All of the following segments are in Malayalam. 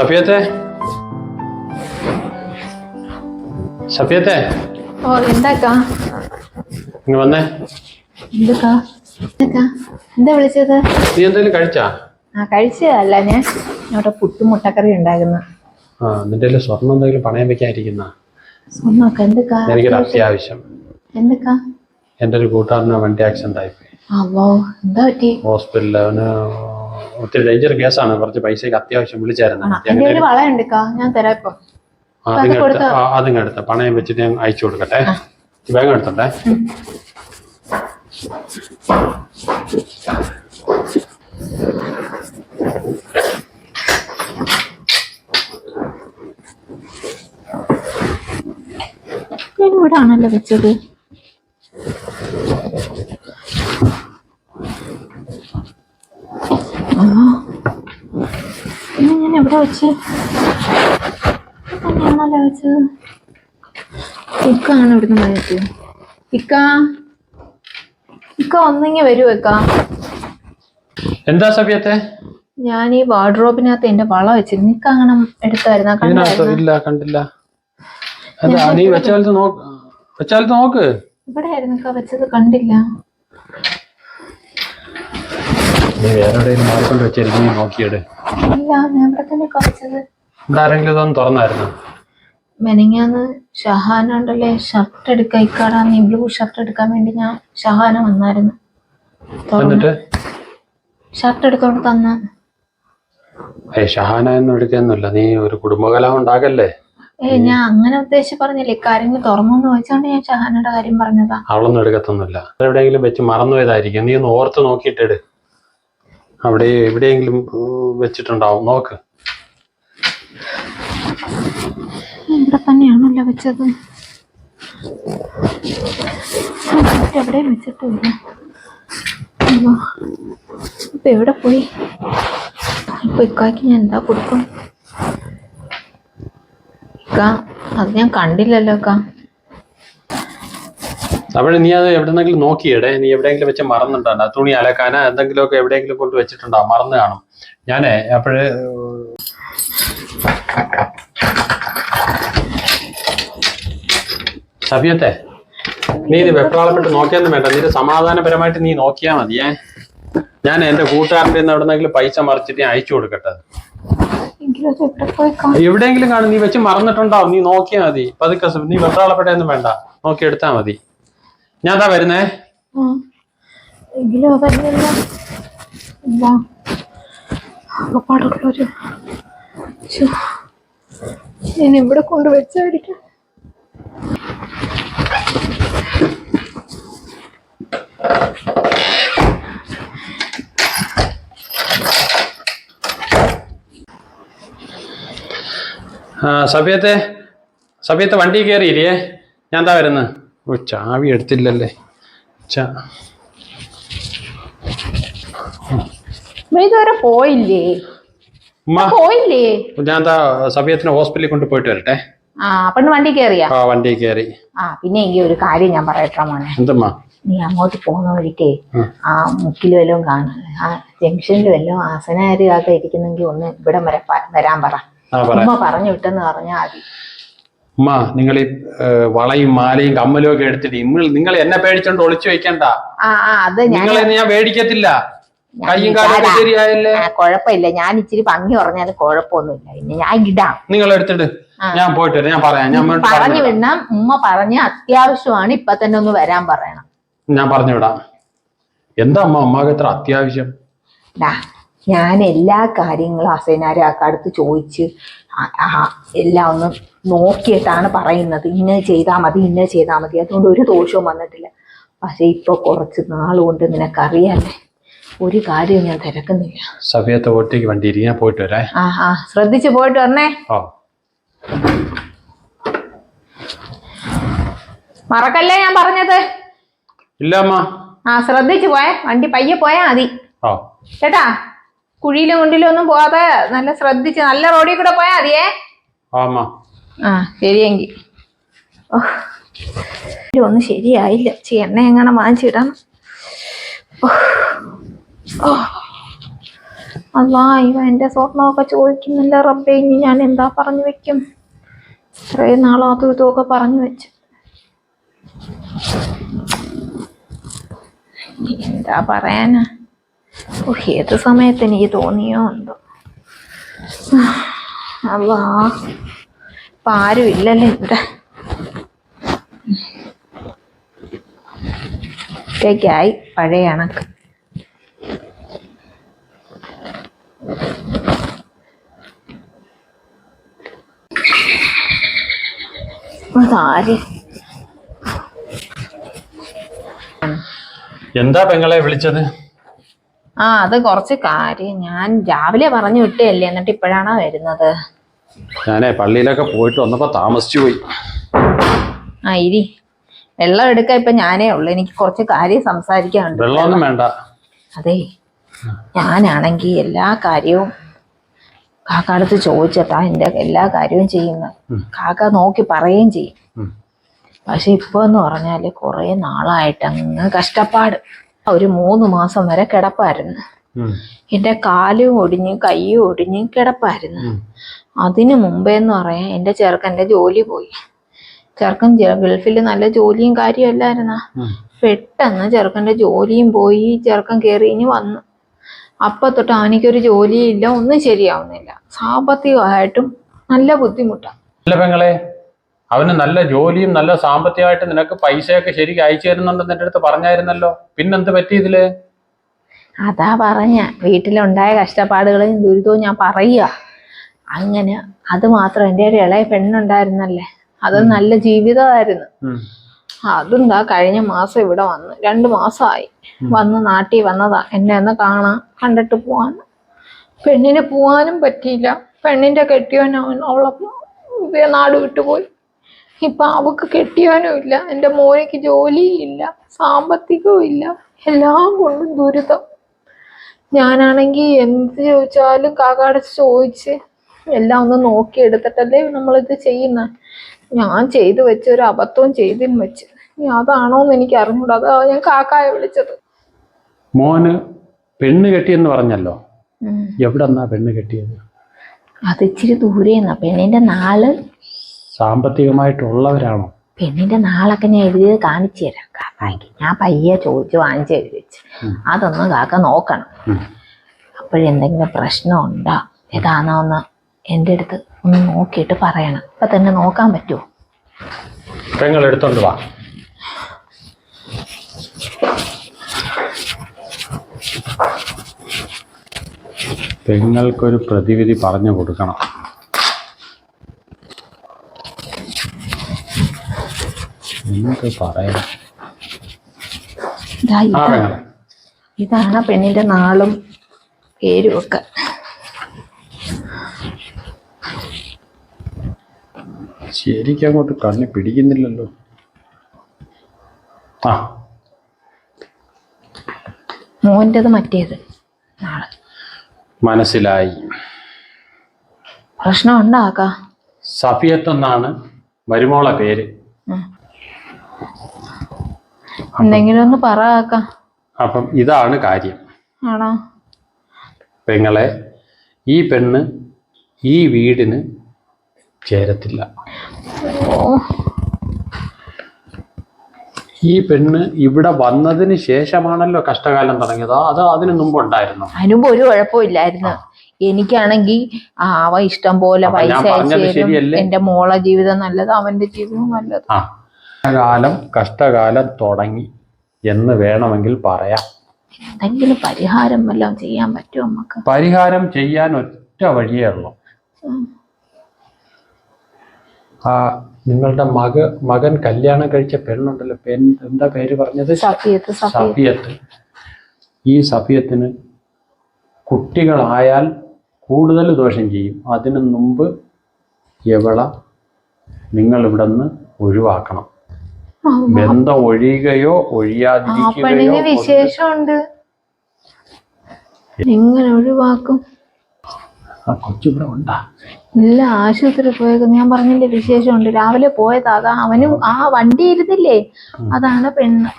സഫിയത്തെ? സഫിയത്തെ? ഓ എന്താക്കാ? ഇങ്ങ് വന്നേ. എന്തൊക്കാ? എന്താക്കാ? എന്താ വിളിച്ചത്? നീ എന്തെങ്കിലും കഴിച്ചാ? ആ കഴിച്ചതല്ല ഞാൻ. ഇവിടെ പുട്ടും മുട്ടക്കറി ഉണ്ടായിരുന്നു. ആ നിന്റെ സ്വർണം എന്തെങ്കിലും പണയം വെക്കാതിരിക്കുന്ന സ്വന്തമൊക്കെ എന്തൊക്കാ? എനിക്കൊരു അത്യാവശ്യം. എന്തൊക്കാ? എന്റെ ഒരു കൂട്ടുകാരന് വണ്ടി ആക്സിഡന്റ് ആയിപ്പോയി അവോ എന്താ പറ്റി? ഹോസ്പിറ്റലിൽ അവന് ഒത്തിരി ഡേഞ്ചർ ആണ്. കുറച്ച് പൈസക്ക് അത്യാവശ്യം വിളിച്ചായിരുന്നു. വള ഞാൻ തരാം ഇപ്പൊ. അതിങ്ങ് എടുത്ത് പണയം വെച്ചിട്ട് ഞാൻ അയച്ചു കൊടുക്കട്ടെ. വേഗം എടുത്തോട്ടെ. ഞാൻ ഇവിടെ ആണല്ലോ വെച്ചത് ആ പിന്നെ ഞാൻ എവിടെ വെച്ച്? തന്നെയാണല്ലോ വെച്ചത്? ഇക്കാണ് ഇവിടുന്ന് പോയത് ഇക്ക. ഇക്ക ഒന്നിങ്ങി വരുമോ ഇക്ക. എന്താ സഭ്യത്തെ ഞാൻ ഈ വാർഡ്രോബിനകത്ത് എന്റെ വള വെച്ചിരുന്നു. ഇക്ക അങ്ങനെ എടുത്തായിരുന്നു? കണ്ടില്ല. കണ്ടില്ല നീ വെച്ചാലത്ത് നോക്ക്. വെച്ചാലത്ത് നോക്ക്. ഇവിടെ ആയിരുന്നു വെച്ചത് കണ്ടില്ല. നീ വേറെ എവിടെയെങ്കിലും മാറിക്കൊണ്ട് വെച്ചായിരിക്കും നീ നോക്കിയത് ഇല്ല ഞാൻ ഇവിടെ തന്നെ ഇക്ക വെച്ചത് ഇവിടെ ആരെങ്കിലും ഇതൊന്നും തുറന്നായിരുന്നു? മെനങ്ങാന്ന് ഷഹാന ഷർട്ട് എടുക്കാൻ നീ ബ്ലൂ ഷർട്ട് എടുക്കാൻ വേണ്ടി ഞാൻ ഷഹാന വന്നായിരുന്നു. എന്നിട്ട്? ഷർട്ട് എടുത്തോണ്ട് തന്ന. ഏ ഷഹാന എടുക്കൊന്നുമില്ല നീ ഒരു കുടുംബകലം ഉണ്ടാകല്ലേ ഏ ഞാൻ അങ്ങനെ ഉദ്ദേശിച്ച് പറഞ്ഞില്ല ഇക്കാര്യങ്ങൾ തുറന്നു ചോദിച്ചോണ്ട് ഞാൻ ഷഹാനയുടെ കാര്യം പറഞ്ഞതാ. അവളൊന്നും എടുക്കത്തൊന്നുമില്ല. എവിടെയെങ്കിലും വെച്ച് മറന്നു പോയതായിരിക്കും നീ ഒന്ന് ഓർത്ത് നോക്കിയിട്ടിട്. അവിടെ എവിടെയെങ്കിലും വെച്ചിട്ടുണ്ടാവും. നോക്ക്. എവിടെ പോയി? ഇപ്പൊ ഞാൻ എന്താ കൊടുക്കും? അത് ഞാൻ കണ്ടില്ലല്ലോ ഇക്ക. അവിടെ നീ അത് എവിടെന്നെങ്കിലും നോക്കിയിടേ. നീ എവിടെയെങ്കിലും വെച്ച് മറന്നിട്ടുണ്ടോ? തുണി അലക്കാന എന്തെങ്കിലുമൊക്കെ എവിടെയെങ്കിലും കൊണ്ട് വെച്ചിട്ടുണ്ടോ? മറന്നു കാണും. ഞാനേ അപ്പോഴ് സഫിയത്തെ നീ ഇത് വെപ്രാളപ്പെട്ട് നോക്കിയൊന്നും വേണ്ട. നീ സമാധാനപരമായിട്ട് നീ നോക്കിയാ മതിയേ ഞാൻ എന്റെ കൂട്ടുകാരന്റെ നിന്ന് എവിടെന്നെങ്കിലും പൈസ മറിച്ചിട്ട് ഞാൻ അയച്ചു കൊടുക്കട്ടെ. എവിടെയെങ്കിലും കാണും. നീ വെച്ച് മറന്നിട്ടുണ്ടാവും. നീ നോക്കിയാ മതി. പതുക്കെ നീ വെപ്രാളപ്പെട്ടൊന്നും വേണ്ട. നോക്കി എടുത്താ മതി. ഞാൻ എന്താ വരുന്നേ. ഇവിടെ എങ്കിലും അതല്ലല്ലോ ഇല്ല. ആകപ്പാടുള്ളൊരു ഞാൻ ഇവിടെ കൊണ്ട് വെച്ചായിരിക്കും ആ സഫിയത്തെ സഫിയത്തെ വണ്ടി കയറിയില്ലേ ഞാൻ എന്താ വരുന്നത് ഓ ചാവി എടുത്തില്ലല്ലേ. ചാ. ഇതുവരെ പോയില്ലേ? പോയില്ലേ? ഞാൻ സഫിയത്തിനെ ഹോസ്പിറ്റലിൽ കൊണ്ട് പോയിട്ട് വരട്ടെ? ആ അപ്പണ് വണ്ടി കയറിയാ ആ വണ്ടി കയറി ആ പിന്നെ എങ്കിൽ ഒരു കാര്യം ഞാൻ പറയട്ടെ മോനെ. എന്തമ്മാ? നീ അങ്ങോട്ട് പോകുന്ന വഴിക്കേ ആ. മുക്കിൽ വല്ലതും കാണാം. ആ ജംഗ്ഷനിൽ വല്ലതും ആസനാരികാക്ക ഇരിക്കുന്നെങ്കിൽ ഒന്ന് ഇവിടം വരെ വരാൻ പറ. ഉമ്മ പറഞ്ഞു വിട്ടെന്ന് പറഞ്ഞാൽ മതി. ഉമ്മ നിങ്ങൾ ഈ വളയും മാലയും കമ്മലും ഒക്കെ എടുത്തിട്ട് നിങ്ങൾ നിങ്ങൾ എന്നെ പേടിച്ചോണ്ട് ഒളിച്ചു വെക്കണ്ട. നിങ്ങൾ ഞാൻ പേടിക്കത്തില്ല കയ്യും കാലും. ശരിയായല്ലേ? കുഴപ്പമില്ല. ഞാൻ ഇച്ചിരി ഭംഗി പറഞ്ഞാൽ കുഴപ്പമൊന്നുമില്ല. പിന്നെ ഞാൻ ഇടാം. നിങ്ങൾ എടുത്തിട്ട്. ഞാൻ പോയിട്ട് വരാം. ഞാൻ പറയാം. ഞാൻ പറഞ്ഞു പറഞ്ഞു വിടാം. വിടണം. ഉമ്മ പറഞ്ഞ് അത്യാവശ്യമാണ്. ഇപ്പൊ തന്നെ ഒന്ന് വരാൻ പറയണം. ഞാൻ പറഞ്ഞു വിടാം. എന്താ അമ്മ അമ്മയ്ക്ക് എത്ര അത്യാവശ്യം? ഞാൻ എല്ലാ കാര്യങ്ങളും അസൈനാരെ അടുത്ത് ചോദിച്ച് എല്ലാം ഒന്ന് നോക്കിയിട്ടാണ് പറയുന്നത്. ഇന്ന ചെയ്താൽ മതി ഇന്ന ചെയ്താൽ മതി. അതുകൊണ്ട് ഒരു ദോഷവും വന്നിട്ടില്ല. പക്ഷെ ഇപ്പൊ കുറച്ച് നാളുകൊണ്ട് നിനക്കറിയാല്ലേ ഒരു കാര്യവും ഞാൻ തിരക്കുന്നില്ല. സഭയത്തെ ഒറ്റയ്ക്ക് വണ്ടി ഞാൻ പോയിട്ട് വരാം. ആ ആ ശ്രദ്ധിച്ച് പോയിട്ട് വരണേ. മറക്കല്ലേ ഞാൻ പറഞ്ഞത്? ഇല്ല ആ ശ്രദ്ധിച്ചു പോയേ. വണ്ടി പയ്യെ പോയാ മതി. കേട്ടാ കുഴിയിലും കുണ്ടിലും ഒന്നും പോവാതെ നല്ല ശ്രദ്ധിച്ച് നല്ല റോഡിൽ കൂടെ പോയാ മതിയേ. ആ ശരിയെങ്കിൽ ഓ. ഒന്നും ശരിയായില്ല. ചി എണ്ണ എങ്ങനെ വാങ്ങിച്ചിടണം ഓ. അല്ലാ ഇവ എന്റെ സ്വർണമൊക്കെ ചോദിക്കുന്നില്ല റബ്ബേ ഇനി ഞാൻ എന്താ പറഞ്ഞു വെക്കും? ഇത്രയും നാളും അതും ഇതുമൊക്കെ പറഞ്ഞു വെച്ച്. എന്താ പറയാനാ? ഓ ഏത് സമയത്ത് എനിക്ക് തോന്നിയോ എന്തോ. അല്ലാ ഇപ്പം ആരും ഇല്ലല്ലോ ഇവിടെ. ഒറ്റയ്ക്കായി പഴയ കണക്ക്. എന്താ പെങ്ങളെ വിളിച്ചത്? ആ അത് കുറച്ച് കാര്യം ഞാൻ രാവിലെ പറഞ്ഞു വിട്ടല്ലേ എന്നിട്ട് ഇപ്പോഴാണോ വരുന്നത്? ഞാനേ പള്ളിയിലൊക്കെ പോയിട്ട് വന്നപ്പോ താമസിച്ചു പോയി. ആ ഇരി. വെള്ളം എടുക്ക ഇപ്പൊ ഞാനേ ഉള്ളു. എനിക്ക് കുറച്ച് കാര്യം സംസാരിക്കാനുണ്ട്. വെള്ളമൊന്നും വേണ്ട. അതെ ഞാനാണെങ്കി എല്ലാ കാര്യവും കാക്കാടത്ത് ചോദിച്ചിട്ടാ എന്റെ എല്ലാ കാര്യവും ചെയ്യുന്നത്. കാക്ക നോക്കി പറയുകയും ചെയ്യും. പക്ഷെ ഇപ്പൊ എന്ന് പറഞ്ഞാൽ കുറെ നാളായിട്ട് അങ്ങ് കഷ്ടപ്പാട്. ഒരു മൂന്ന് മാസം വരെ കിടപ്പായിരുന്നു. എന്റെ എന്റെ കാലും ഒടിഞ്ഞ് കൈയും ഒടിഞ്ഞ് കിടപ്പായിരുന്നു. അതിനു മുമ്പേ എന്ന് പറയാൻ എന്റെ ചെറുക്കന്റെ ജോലി പോയി. ചെറുക്കൻ ഗൾഫിൽ നല്ല ജോലിയും കാര്യമല്ലായിരുന്ന. പെട്ടെന്ന് ചെറുക്കന്റെ ജോലിയും പോയി ചെറുക്കൻ കയറി ഇനി വന്നു. അപ്പൊ തൊട്ട് അവനിക്കൊരു ജോലിയില്ല ഒന്നും ശരിയാവുന്നില്ല. സാമ്പത്തികമായിട്ടും നല്ല ബുദ്ധിമുട്ടാണ് പെങ്ങളെ അവന് നല്ല ജോലിയും നല്ല സാമ്പത്തികമായിട്ട് നിനക്ക് പൈസയൊക്കെ ശരിക്കും അയച്ചു തരുന്നുണ്ടെന്ന് എന്റെ അടുത്ത് പറഞ്ഞായിരുന്നല്ലോ. പിന്നെന്ത് പറ്റി ഇതിൽ? അതാ പറഞ്ഞ വീട്ടിലുണ്ടായ കഷ്ടപ്പാടുകളും ദുരിതവും ഞാൻ പറയുക. അങ്ങനെ അത് മാത്രം എന്റെ ഒരു ഇളയ പെണ്ണുണ്ടായിരുന്നല്ലേ? അത് നല്ല ജീവിതമായിരുന്നു. അതെന്താ കഴിഞ്ഞ മാസം ഇവിടെ വന്ന് രണ്ട് മാസമായി. വന്ന് നാട്ടിൽ വന്നതാ. എന്നെ ഒന്ന് കാണാൻ കണ്ടിട്ട് പോവാന്ന്. പെണ്ണിന് പോവാനും പറ്റിയില്ല. പെണ്ണിന്റെ കെട്ടിയവൻ അവൻ അവളെ നാട് വിട്ടുപോയി. ഇപ്പൊ അവക്ക് കെട്ടിയാനും ഇല്ല എന്റെ ജോലിയും ഇല്ല സാമ്പത്തികവും ഇല്ല എല്ലാം കൊണ്ടും ദുരിതം. ഞാനാണെങ്കിൽ എന്ത് ചോദിച്ചാലും കാക്കാടച്ച് ചോദിച്ച് എല്ലാം ഒന്ന് നോക്കി എടുത്തിട്ടല്ലേ നമ്മളിത് ചെയ്യുന്ന. ഞാൻ ചെയ്തു വെച്ച ഒരു അബദ്ധവും ചെയ്തും വെച്ച്. അതാണോന്ന് എനിക്ക് അറിഞ്ഞൂടാ. അതാ ഞാൻ കാക്കായ വിളിച്ചത്. മോന് പെണ്ണ് കെട്ടിയെന്ന് പറഞ്ഞല്ലോ. എവിടെന്നാ പെണ്ണ് കെട്ടിയത്? അത് ഇച്ചിരി ദൂരെന്നാ. പെണ്ണിന്റെ നാൾ സാമ്പത്തികമായിട്ടുള്ളവരാണോ? പെണ്ണിന്റെ നാളൊക്കെ ഞാൻ എഴുതി കാണിച്ചു തരാം. കാക്കായ്ക്ക്. ഞാൻ പയ്യെ ചോദിച്ചു വാങ്ങിച്ച് എഴുതി വെച്ച്. അതൊന്ന് കാക്ക നോക്കണം. അപ്പോഴെന്തെങ്കിലും പ്രശ്നം ഉണ്ടോ ഏതാണോ എന്ന് എന്റെ അടുത്ത് ഒന്ന് നോക്കിയിട്ട് പറയണം. ഇപ്പൊ തന്നെ നോക്കാൻ പറ്റുമോ പെങ്ങൾ എടുത്തോണ്ട് വാ. പെങ്ങൾക്കൊരു പ്രതിവിധി പറഞ്ഞു കൊടുക്കണം. എന്ത് പറയാം ഇതാ. ഇതാ ഇതാണ് പെണ്ണിന്റെ നാളും പേരും ഒക്കെ. ശരിക്കും അങ്ങോട്ട് കണ്ണി പിടിക്കുന്നില്ലല്ലോ. ആ. മോന്റെത് മറ്റേത്. നാളെ. മനസ്സിലായി. പ്രശ്നം ഉണ്ടാക്കാ സഫിയത്ത് എന്നാണ്. മരുമോളെ പേര്? എന്തെങ്കിലും ഒന്ന് പറ കാക്ക. അപ്പം ഇതാണ് കാര്യം. ആണോ? പെങ്ങളെ ഈ പെണ്ണ് ഈ വീടിന് ചേരത്തില്ല. ഈ പെണ്ണ് ഇവിടെ വന്നതിന് ശേഷമാണല്ലോ കഷ്ടകാലം തുടങ്ങിയത്. അത് അതിനു മുമ്പ് ഉണ്ടായിരുന്നു. അതിനുമ്പ് ഒരു കുഴപ്പമില്ലായിരുന്നു എനിക്കാണെങ്കിൽ ആവ അവ ഇഷ്ടം പോലെ പൈസ അയച്ചു തരും എന്റെ മോളെ ജീവിതം നല്ലത് അവന്റെ ജീവിതം നല്ലത്. ആ കഷ്ടകാലം തുടങ്ങി എന്ന് വേണമെങ്കിൽ പറയാം. എന്തെങ്കിലും പരിഹാരം വല്ലതും ചെയ്യാൻ പറ്റുമോ നമുക്ക് പരിഹാരം ചെയ്യാൻ ഒറ്റ വഴിയേ ഉള്ളൂ. ആ നിങ്ങളുടെ മക മകൻ കല്യാണം കഴിച്ച പെണ്ണുണ്ടല്ലോ. പെൺ എന്താ പേര് പറഞ്ഞത്? സഫിയത്ത് സഫിയത്ത്. ഈ സഫിയത്തിന് കുട്ടികളായാൽ കൂടുതൽ ദോഷം ചെയ്യും. അതിനു മുമ്പ് എവള നിങ്ങൾ ഇവിടെ നിന്ന് ഒഴിവാക്കണം. ബന്ധം ഒഴിയുകയോ ഒഴിയാതിരിക്കുകയോ വിശേഷമുണ്ട്? എങ്ങനെ ഒഴിവാക്കും. ഉണ്ടാ. ഇല്ല ആശുപത്രി പോയത് ഞാൻ പറഞ്ഞില്ലേ വിശേഷമുണ്ട്. രാവിലെ പോയത് അതാ അവനും ആ. വണ്ടി ഇരുന്നില്ലേ? അതാണ് പെണ്ണ്.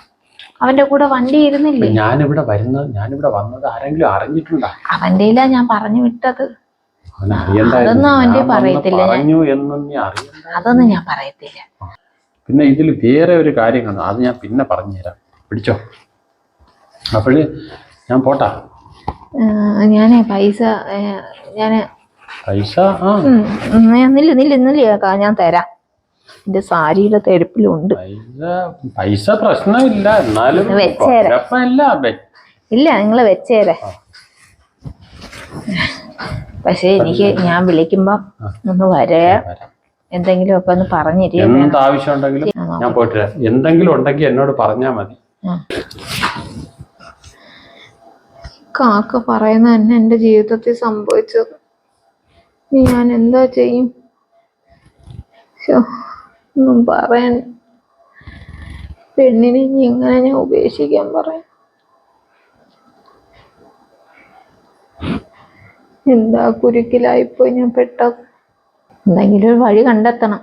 അവന്റെ കൂടെ വണ്ടി ഇരുന്നില്ലേ? ഞാനിവിടെ വരുന്നത് ഞാനിവിടെ വന്നത് ആരെങ്കിലും അറിഞ്ഞിട്ടുണ്ടോ? അവന്റെ ഞാൻ പറഞ്ഞു വിട്ടത്. അതൊന്നും അവന്റെ പറയത്തില്ല. അതൊന്നും ഞാൻ പറയത്തില്ല. പിന്നെ ഇതിൽ വേറെ ഒരു കാര്യം കാണും അത് ഞാൻ പിന്നെ പറഞ്ഞുതരാം. പിടിച്ചോ? അപ്പോൾ ഞാൻ പോട്ടാ. ഞാനേ പൈസ ഞാൻ പൈസ? നില്ല നില്ല നില്ല് ഞാൻ തരാം. എന്റെ സാരിയുടെ തെരപ്പിലുണ്ട്. പൈസ പ്രശ്നമില്ല. എന്നാലും ഇല്ല നിങ്ങൾ വെച്ചേരെ പക്ഷെ എനിക്ക് ഞാൻ വിളിക്കുമ്പോ ഒന്ന് വരേ. വരാം. എന്തെങ്കിലും ഒക്കെ ഒന്ന് പറഞ്ഞിരി എന്ത് ആവശ്യം ഉണ്ടെങ്കിലും ഞാൻ പോയിട്ട് എന്തെങ്കിലും ഉണ്ടെങ്കിൽ എന്നോട് പറഞ്ഞാൽ മതി. കാക്ക പറയുന്ന തന്നെ എന്റെ ജീവിതത്തിൽ സംഭവിച്ചത്. ഞാൻ എന്താ ചെയ്യും? ഒന്നും പറയാൻ. പെണ്ണിനെ ഇനി എങ്ങനെ ഞാൻ ഉപേക്ഷിക്കാൻ പറയാം? എന്താ കുരുക്കിലായിപ്പോയി ഞാൻ പെട്ടത് എന്തെങ്കിലും ഒരു വഴി കണ്ടെത്തണം.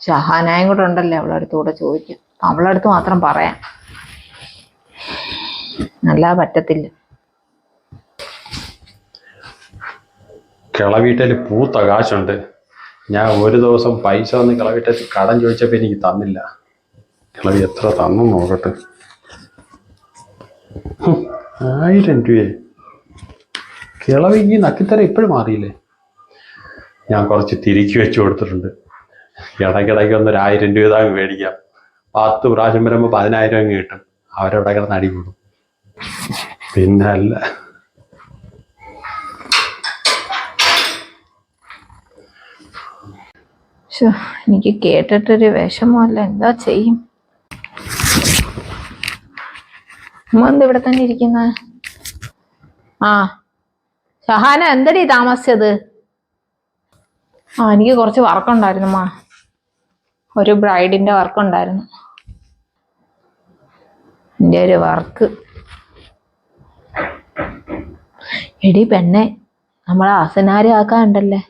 ഷഹാനായും കൂടെ ഉണ്ടല്ലേ അവളെ അടുത്തൂടെ ചോദിക്കാം അവളെ അടുത്ത് മാത്രം പറയാം. നല്ല പറ്റത്തില്ല. കിളവീട്ടിൽ പൂത്ത കാശുണ്ട് ഞാൻ ഒരു ദിവസം പൈസ ഒന്ന് കിളവീട്ടിൽ കടം ചോദിച്ചപ്പോൾ എനിക്ക് തന്നില്ല. കിളവി എത്ര തന്നു നോക്കട്ടെ. ആയിരം രൂപയെ. കിളവിക്ക് ഈ നക്കിത്തര ഇപ്പോഴും മാറിയില്ലേ? ഞാൻ കുറച്ച് തിരിച്ചു വെച്ചു കൊടുത്തിട്ടുണ്ട്. ഇടയ്ക്കിടയ്ക്ക് ഒന്നൊരു ആയിരം രൂപ താങ്ങ് മേടിക്കാം. പത്ത് പ്രാവശ്യം വരുമ്പോൾ പതിനായിരം അങ്ങ് കിട്ടും. അവരവിടെ കിടന്ന് അടിപൊളും പിന്നെ അല്ല. എനിക്ക് കേട്ടിട്ടൊരു വിഷമമല്ല. എന്താ ചെയ്യും? ഉമ്മ എന്ത് ഇവിടെ തന്നെ ഇരിക്കുന്ന? ആ. ഷഹാന എന്തടി താമസിച്ചത്? ആ എനിക്ക് കുറച്ച് വർക്കുണ്ടായിരുന്നു മാ. ഒരു ബ്രൈഡിന്റെ വർക്കുണ്ടായിരുന്നു. എന്റെ ഒരു വർക്ക്. എടി പെണ്ണെ നമ്മളെ അസനാരി ആക്കാനുണ്ടല്ലേ?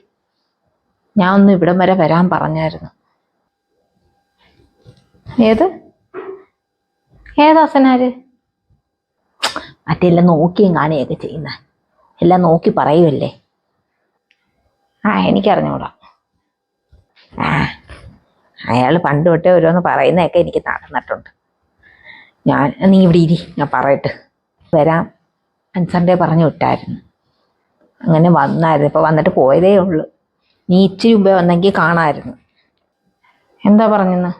ഞാൻ ഒന്ന് ഇവിടം വരെ വരാൻ പറഞ്ഞായിരുന്നു. ഏത്? ഏതാസനാര് മറ്റെല്ലാം നോക്കിയും കാണുകയൊക്കെ ചെയ്യുന്ന. എല്ലാം നോക്കി പറയുമല്ലേ ആ എനിക്കറിഞ്ഞൂടാ. അയാൾ പണ്ട് തൊട്ടേ ഓരോന്ന് പറയുന്നതൊക്കെ എനിക്ക് നടന്നിട്ടുണ്ട്. ഞാൻ നീ ഇവിടെ ഇരി ഞാൻ പറയട്ടെ. വരാം. അൻസറിന്റെ പറഞ്ഞു വിട്ടായിരുന്നു. അങ്ങനെ വന്നായിരുന്നു. ഇപ്പോൾ വന്നിട്ട് പോയതേ ഉള്ളൂ. നീ ഇച്ചിരി മുമ്പേ വന്നെങ്കിൽ കാണാമായിരുന്നു എന്താ പറഞ്ഞെന്ന്?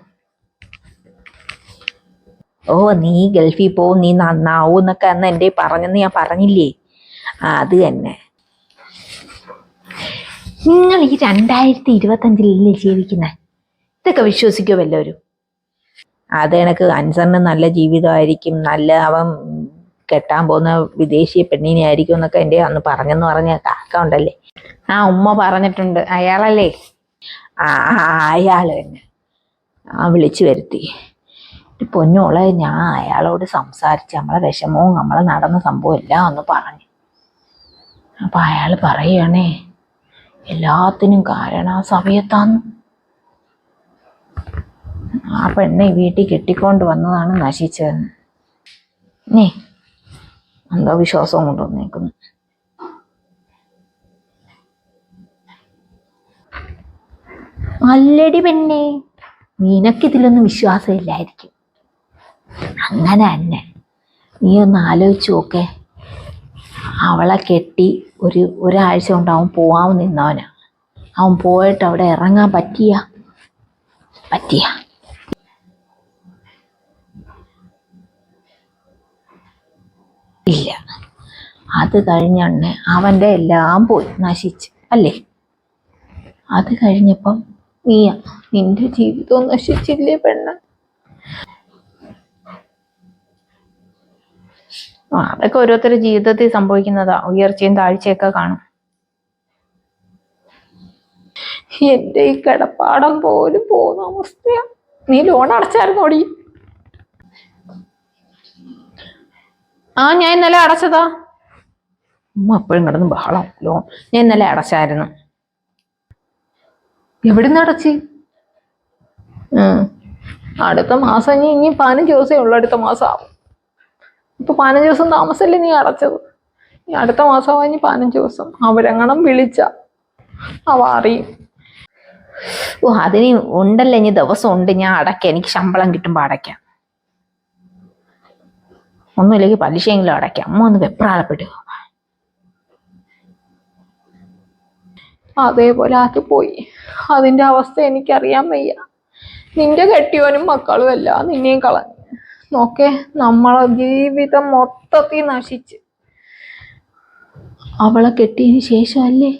ഓ നീ ഗൾഫിൽ പോവും നീ നന്നാവും എന്നൊക്കെ അന്ന് എന്റെ പറഞ്ഞെന്ന് ഞാൻ പറഞ്ഞില്ലേ? അത് തന്നെ. നിങ്ങൾ ഈ രണ്ടായിരത്തി ഇരുപത്തഞ്ചിലല്ലേ ജീവിക്കുന്നത് ഇതൊക്കെ വിശ്വസിക്കുമോ എല്ലാവരും അത് കണക്ക് അൻസറിന് നല്ല ജീവിതമായിരിക്കും നല്ല അവൻ കെട്ടാൻ പോകുന്ന വിദേശീയ പെണ്ണിനെ ആയിരിക്കും എന്നൊക്കെ എന്റെ അന്ന് പറഞ്ഞെന്ന് പറഞ്ഞ കാക്ക ഉണ്ടല്ലേ? ആ ഉമ്മ പറഞ്ഞിട്ടുണ്ട്. അയാളല്ലേ? ആ അയാൾ തന്നെ. ആ വിളിച്ചു വരുത്തി. പൊന്നോളെ ഞാൻ അയാളോട് സംസാരിച്ച് നമ്മളെ വിഷമവും നമ്മളെ നടന്ന സംഭവം എല്ലാം ഒന്ന് പറഞ്ഞു. അപ്പം അയാൾ പറയുകയാണേ എല്ലാത്തിനും കാരണം ആ സമയത്താന്ന് ആ പെണ്ണെ വീട്ടിൽ കെട്ടിക്കൊണ്ട് വന്നതാണ് നശിച്ചതെന്ന്. നീ അന്ധവിശ്വാസം കൊണ്ടുവന്നേക്കുന്നു അല്ലടി പെണ്ണെ നിനക്കിതിലൊന്നും വിശ്വാസമില്ലായിരിക്കും. അങ്ങനെ തന്നെ. നീ ഒന്ന് ആലോചിച്ചു നോക്കേ. അവളെ കെട്ടി ഒരു ഒരാഴ്ച കൊണ്ട് അവൻ പോവാൻ നിന്നവനാ. അവൻ പോയിട്ട് അവിടെ ഇറങ്ങാൻ പറ്റിയ? പറ്റിയ. ഇല്ല. അത് കഴിഞ്ഞണ്ണെ അവന്റെ എല്ലാം പോയി. നശിച്ച്. അല്ലേ? അത് കഴിഞ്ഞപ്പം നീയ. നിന്റെ ജീവിതവും നശിച്ചില്ലേ പെണ്ണ്? അതൊക്കെ ഓരോരുത്തരുടെ ജീവിതത്തിൽ സംഭവിക്കുന്നതാ. ഉയർച്ചയും താഴ്ചയൊക്കെ കാണും. എന്റെ ഈ കിടപ്പാടം പോലും പോകുന്ന അവസ്ഥയാ. നീ ലോൺ അടച്ചായിരുന്നോടി? ആ ഞാൻ ഇന്നലെ അടച്ചതാ. ഉമ്മ അപ്പോഴും കിടന്ന് ബഹളം. ലോൺ ഞാൻ ഇന്നലെ അടച്ചായിരുന്നു. എവിടുന്ന് അടച്ച്? അടുത്ത മാസം ഇനി ഇനി പതിനഞ്ച് ദിവസമേ ഉള്ളൂ. അടുത്ത മാസം ആവും. ഇപ്പൊ പതിനഞ്ച് ദിവസം താമസമല്ലേ നീ അടച്ചത്? ഈ അടുത്ത മാസം കഴിഞ്ഞ് പതിനഞ്ച് ദിവസം. അവരങ്ങണം വിളിച്ച. അവ അറിയും. ഓ അതിന് ഉണ്ടല്ലേ? ഇനി ദിവസം ഉണ്ട്. ഞാൻ അടയ്ക്കാം. എനിക്ക് ശമ്പളം കിട്ടുമ്പോൾ അടയ്ക്കാം. ഒന്നുമില്ലെങ്കിൽ പലിശയെങ്കിലും അടയ്ക്കാം. അമ്മ ഒന്ന് വെപ്രാളപ്പെടുക അതേപോലെ അത് പോയി. അതിന്റെ അവസ്ഥ എനിക്കറിയാൻ വയ്യ. നിന്റെ കെട്ടിയോനും മക്കളും എല്ലാം നിന്നെയും കളഞ്ഞു. നോക്കേ നമ്മളെ ജീവിതം മൊത്തത്തിൽ നശിച്ച്. അവളെ കെട്ടിയതിന് ശേഷമല്ലേ?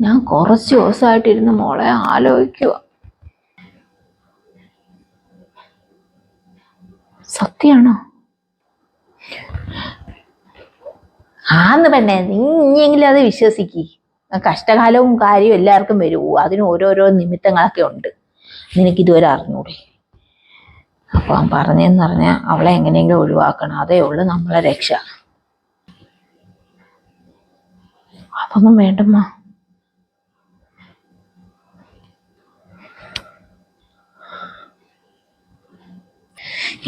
ഞാൻ കുറച്ച് ദിവസമായിട്ടിരുന്ന് മോളെ ആലോചിക്കുക. സത്യാണോ ആന്ന് പെണ്ണേ നീ ഇനിയെങ്കിലും അത് വിശ്വസിക്ക്. കഷ്ടകാലവും കാര്യവും എല്ലാവർക്കും വരൂ അതിന് ഓരോരോ നിമിത്തങ്ങളൊക്കെ ഉണ്ട്. നിനക്ക് ഇതുവരെ അറിഞ്ഞൂടെ? അപ്പൊ പറഞ്ഞെന്ന് പറഞ്ഞാൽ അവളെ എങ്ങനെയെങ്കിലും ഒഴിവാക്കണം. അതേ ഉള്ളൂ നമ്മളെ രക്ഷ. അതൊന്നും വേണ്ടമ്മ.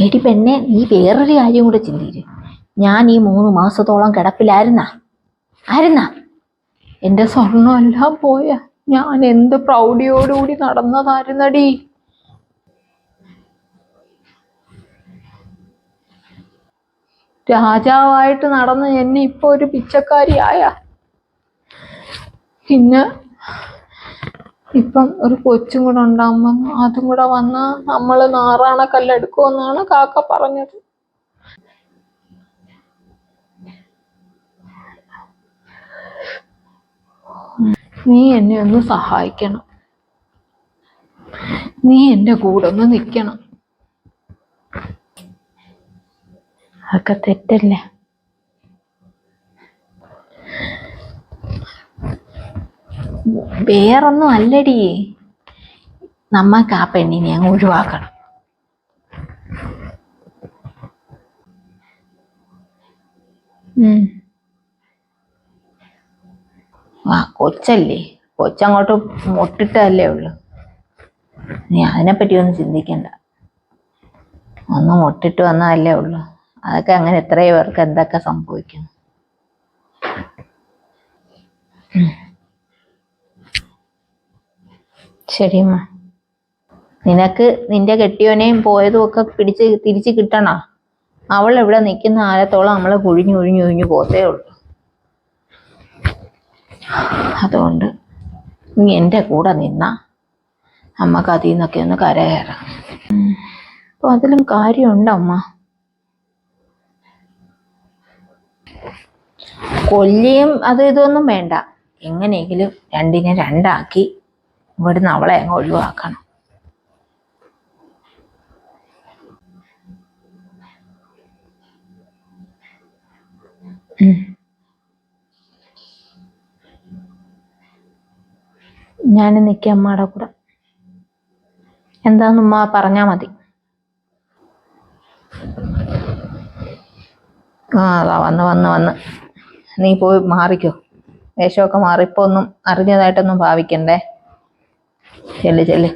എടി പെണ്ണെ നീ വേറൊരു കാര്യം കൂടെ ചിന്തിക്കും. ഞാൻ ഈ മൂന്ന് മാസത്തോളം കിടപ്പിലായിരുന്നാ? ആയിരുന്നാ? എന്റെ സ്വർണമെല്ലാം പോയ. ഞാൻ എന്ത് പ്രൗഢിയോടുകൂടി നടന്നതായിരുന്നടി. രാജാവായിട്ട് നടന്ന് എന്നെ ഇപ്പൊ ഒരു പിച്ചക്കാരിയായ. പിന്നെ ഇപ്പം ഒരു കൊച്ചും കൂടെ ഉണ്ടാകുമ്പം അതും കൂടെ വന്ന് നമ്മൾ നാറാണ കല്ലെടുക്കുമെന്നാണ് കാക്ക പറഞ്ഞത്. നീ എന്നെ ഒന്ന് സഹായിക്കണം. നീ എന്റെ കൂടെ ഒന്ന് നിൽക്കണം. അതൊക്കെ തെറ്റല്ലേ? വേറൊന്നും അല്ലടി. നമ്മക്ക് ആ പെണ്ണിനെ അങ്ങ് ഒഴിവാക്കണം. ഉം. ആ കൊച്ചല്ലേ. കൊച്ചങ്ങോട്ട് മുട്ടിട്ടല്ലേ ഉള്ളു. നീ അതിനെപ്പറ്റി ഒന്നും ചിന്തിക്കണ്ട. ഒന്ന് മുട്ടിട്ട് വന്നതല്ലേ ഉള്ളു. അതൊക്കെ അങ്ങനെ എത്രയോ പേർക്ക് എന്തൊക്കെ സംഭവിക്കുന്നു. ഉം. ശരിയമ്മ നിനക്ക് നിന്റെ കെട്ടിയോനെയും പോയതും ഒക്കെ പിടിച്ച് തിരിച്ച് കിട്ടണോ? അവൾ ഇവിടെ നിൽക്കുന്ന ആലത്തോളം നമ്മളെ കുഴിഞ്ഞു കുഴിഞ്ഞു കുഴിഞ്ഞു പോത്തേ ഉള്ളൂ. അതുകൊണ്ട് നീ എന്റെ കൂടെ നിന്ന അമ്മയ്ക്ക് അതിൽ നിന്നൊക്കെ ഒന്ന് കരകയറാം. അപ്പോൾ അതിലും കാര്യമുണ്ട് അമ്മ? കൊല്ലിയും അത് ഇതൊന്നും വേണ്ട. എങ്ങനെയെങ്കിലും രണ്ടിനെ രണ്ടാക്കി ഇവിടുന്ന് അവളെ അങ്ങ് ഒഴിവാക്കണം. ഉം. ഞാൻ നിൽക്കാം അമ്മയുടെ കൂടെ. എന്താന്ന് ഉമ്മ പറഞ്ഞാ മതി. ആ അതാ വന്ന് വന്ന് വന്ന്. നീ പോയി മാറിക്കോ. വേഷമൊക്കെ മാറി. ഇപ്പൊ ഒന്നും അറിഞ്ഞതായിട്ടൊന്നും ഭാവിക്കണ്ടേ? ചെല്ല് ചെല്ല്.